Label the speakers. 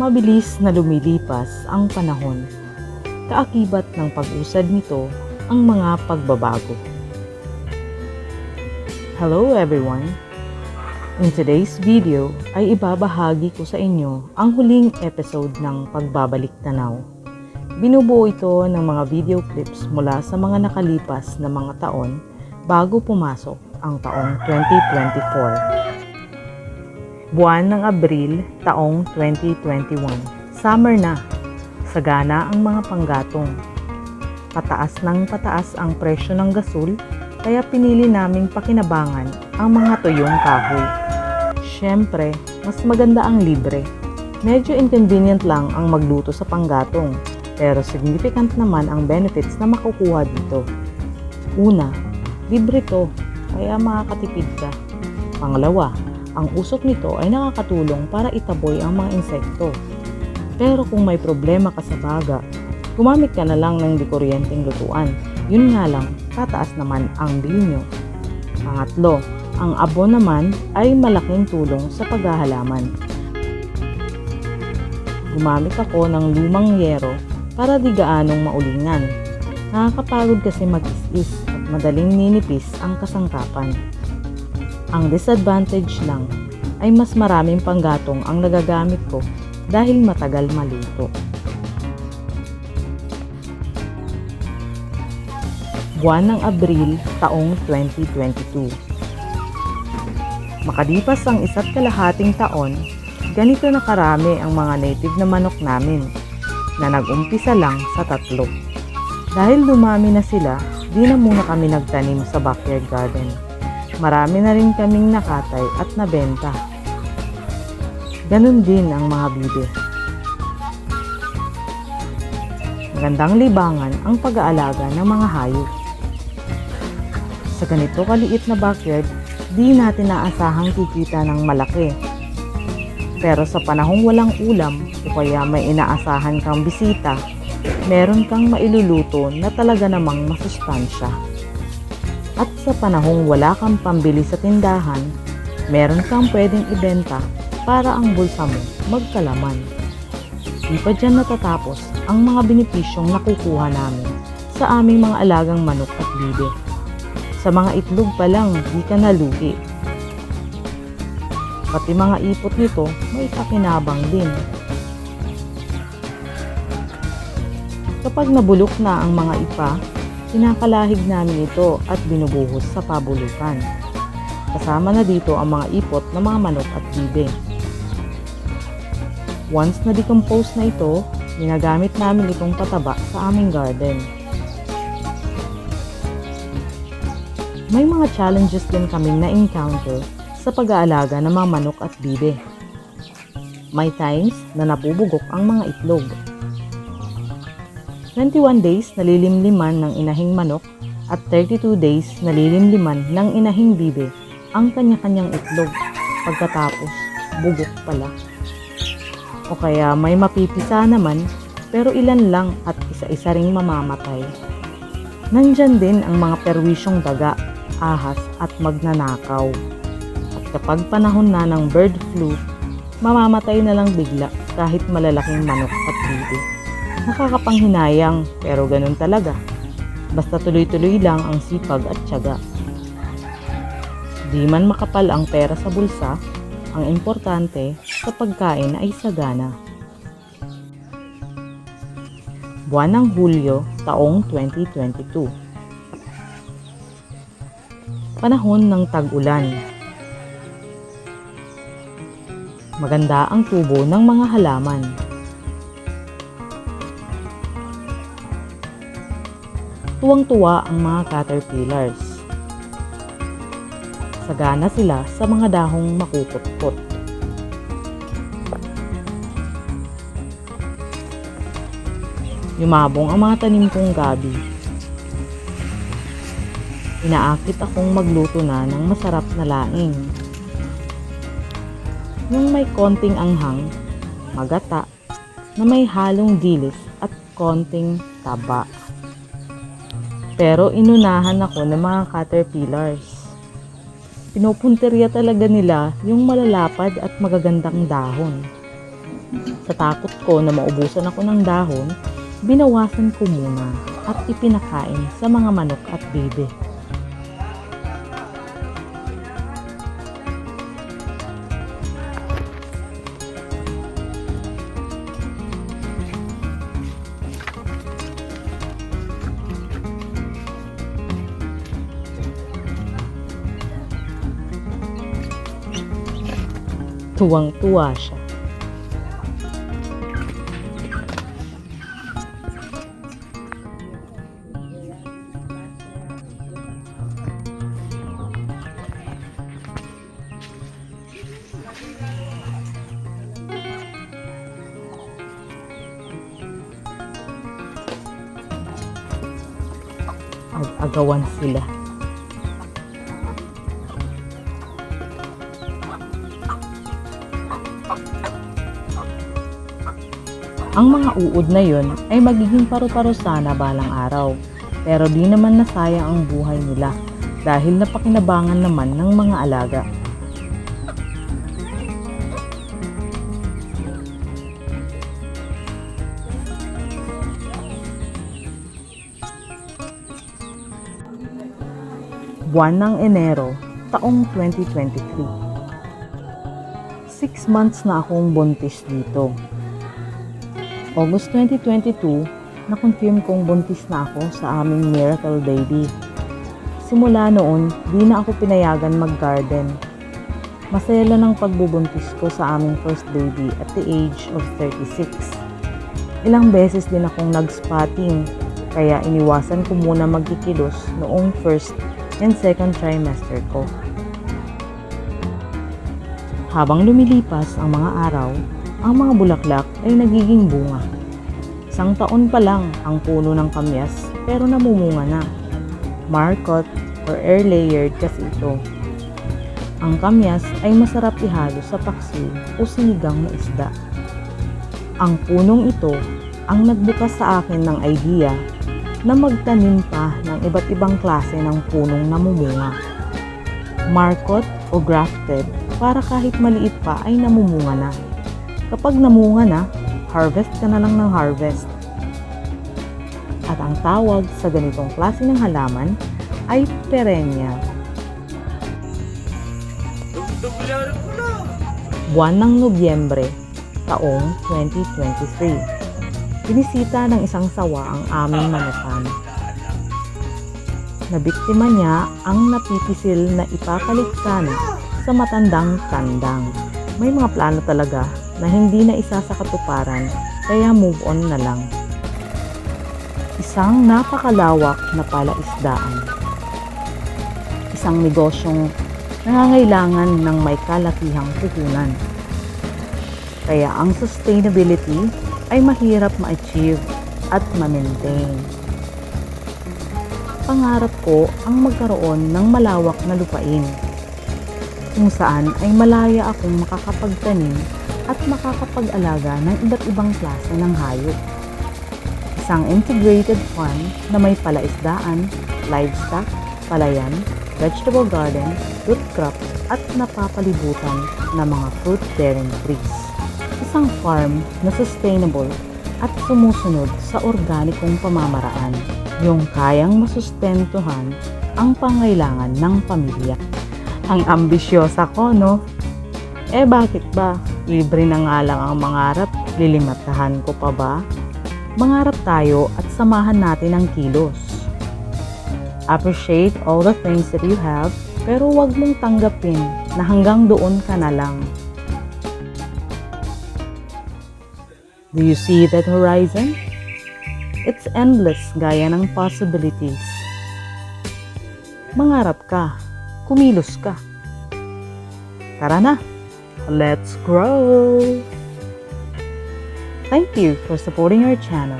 Speaker 1: Mabilis na lumilipas ang panahon. Kaakibat ng pag-usad nito ang mga pagbabago. Hello everyone! In today's video ay ibabahagi ko sa inyo ang huling episode ng Pagbabalik Tanaw. Binubuo ito ng mga video clips mula sa mga nakalipas na mga taon bago pumasok ang taong 2024. Buwan ng Abril, taong 2021. Summer na. Sagana ang mga panggatong. Pataas ng pataas ang presyo ng gasol kaya pinili naming pakinabangan ang mga tuyong kahoy. Siyempre, mas maganda ang libre. Medyo inconvenient lang ang magluto sa panggatong, pero significant naman ang benefits na makukuha dito. Una, libre to, kaya makakatipid ka. Pangalawa, ang usok nito ay nakakatulong para itaboy ang mga insekto. Pero kung may problema ka sa baga, gumamit ka na lang ng dikuryenteng lutuan. Yun nga lang, tataas naman ang bill nyo. Pangatlo, ang abo naman ay malaking tulong sa paghahalaman. Gumamit ako ng lumang yero para di gaanong maulingan. Nakakapagod kasi mag-is-is at madaling ninipis ang kasangkapan. Ang disadvantage lang ay mas maraming panggatong ang nagagamit ko dahil matagal maluto. Buwan ng Abril, taong 2022. Makalipas ang isa't kalahating taon, ganito na karami ang mga native na manok namin na nag-umpisa lang sa tatlo. Dahil dumami na sila, di na muna kami nagtanim sa backyard garden. Marami na rin kaming nakatay at nabenta. Ganon din ang mga bibe. Magandang libangan ang pag-aalaga ng mga hayop. Sa ganito kaliit na backyard, di natin naasahang kikita ng malaki. Pero sa panahong walang ulam o kaya may inaasahan kang bisita, meron kang mailuluto na talaga namang masustansya. At sa panahong wala kang pambili sa tindahan, meron kang pwedeng ibenta para ang bulsa mo magkalaman. Di pa dyan natatapos ang mga benepisyong nakukuha namin sa aming mga alagang manok at bibe. Sa mga itlog pa lang, di ka nalugi. Pati mga ipot nito, may pakinabang din. Kapag nabulok na ang mga ipa, Kinakalahig namin ito at binubuhos sa pabulukan. Kasama na dito ang mga ipot ng mga manok at bibe. Once na decompose na ito, ginagamit namin itong pataba sa aming garden. May mga challenges din kaming na-encounter sa pag-aalaga ng mga manok at bibe. May times na napubugok ang mga itlog 21 days nalilimliman ng inahing manok at 32 days nalilimliman ng inahing bibe ang kanya-kanyang itlog pagkatapos bugok pala. O kaya may mapipisa naman pero ilan lang at isa-isa ring mamamatay. Nandyan din ang mga perwisyong daga, ahas at magnanakaw. At kapag panahon na ng bird flu, mamamatay na lang bigla kahit malalaking manok at bibe. Nakakapanghinayang pero ganun talaga. Basta tuloy-tuloy lang ang sipag at tiyaga. Di man makapal ang pera sa bulsa, ang importante sa pagkain ay sagana. Buwan ng Hulyo, taong 2022. Panahon ng tag-ulan. Maganda ang tubo ng mga halaman. Tuwang-tuwa ang mga caterpillars. Sagana sila sa mga dahong makukutkot. Yumabong ang mga tanim kong gabi. Inaakit akong magluto na ng masarap na laing. Yung may konting anghang, magata, na may halong dilis at konting taba. Pero inunahan ako ng mga caterpillars. Pinupunteriya talaga nila yung malalapad at magagandang dahon. Sa takot ko na maubusan ako ng dahon, binawasan ko muna at ipinakain sa mga manok at bebe. Tuwang-tuwa siya. Ag-agawan sila. Ang mga uod na yon ay magiging paru-paro sana balang araw. Pero di naman nasayang ang buhay nila dahil napakinabangan naman ng mga alaga. Buwan ng Enero, taong 2023. Months na akong buntis dito. August 2022, na-confirm kong buntis na ako sa aming miracle baby. Simula noon, di na ako pinayagan mag-garden. Masaya lang ang pagbubuntis ko sa aming first baby at the age of 36. Ilang beses din akong nag-spotting, kaya iniwasan ko muna magkikilos noong first and second trimester ko. Habang lumilipas ang mga araw, ang mga bulaklak ay nagiging bunga. Isang taon pa lang ang puno ng kamyas pero namumunga na. Marcot or air layered kasi ito. Ang kamyas ay masarap ihalo sa paksiw o sinigang na isda. Ang punong ito ang nagbukas sa akin ng idea na magtanim pa ng iba't ibang klase ng punong namumunga. Marcot o grafted para kahit maliit pa ay namumunga na. Kapag namunga na, harvest ka na lang ng harvest. At ang tawag sa ganitong klase ng halaman ay perennial. Buwan ng Nobyembre, taong 2023. Binisita ng isang sawa ang aming manukan. Nabiktima niya ang napipisil na ipapalit sana sa matandang tandang. May mga plano talaga na hindi na isa sa katuparan kaya move on na lang. Isang napakalawak na palaisdaan. Isang negosyong nangangailangan ng may kalakihang puhunan. Kaya ang sustainability ay mahirap ma-achieve at ma-maintain. Pangarap ko ang magkaroon ng malawak na lupain kung saan ay malaya akong makakapagtanim at makakapag-alaga ng iba't ibang klase ng hayop. Isang integrated farm na may palaisdaan, livestock, palayan, vegetable garden, root crops at napapalibutan ng mga fruit-bearing trees. Isang farm na sustainable at sumusunod sa organikong pamamaraan, yung kayang masustentuhan ang pangailangan ng pamilya. Ang ambisyosa ko, no? Eh bakit ba? Libre na nga lang ang mangarap, lilimatahan ko pa ba? Mangarap tayo at samahan natin ang kilos. Appreciate all the things that you have, pero wag mong tanggapin na hanggang doon ka na lang. Do you see that horizon? It's endless gaya ng possibilities. Mangarap ka, kumilos ka. Tara na, let's grow! Thank you for supporting our channel.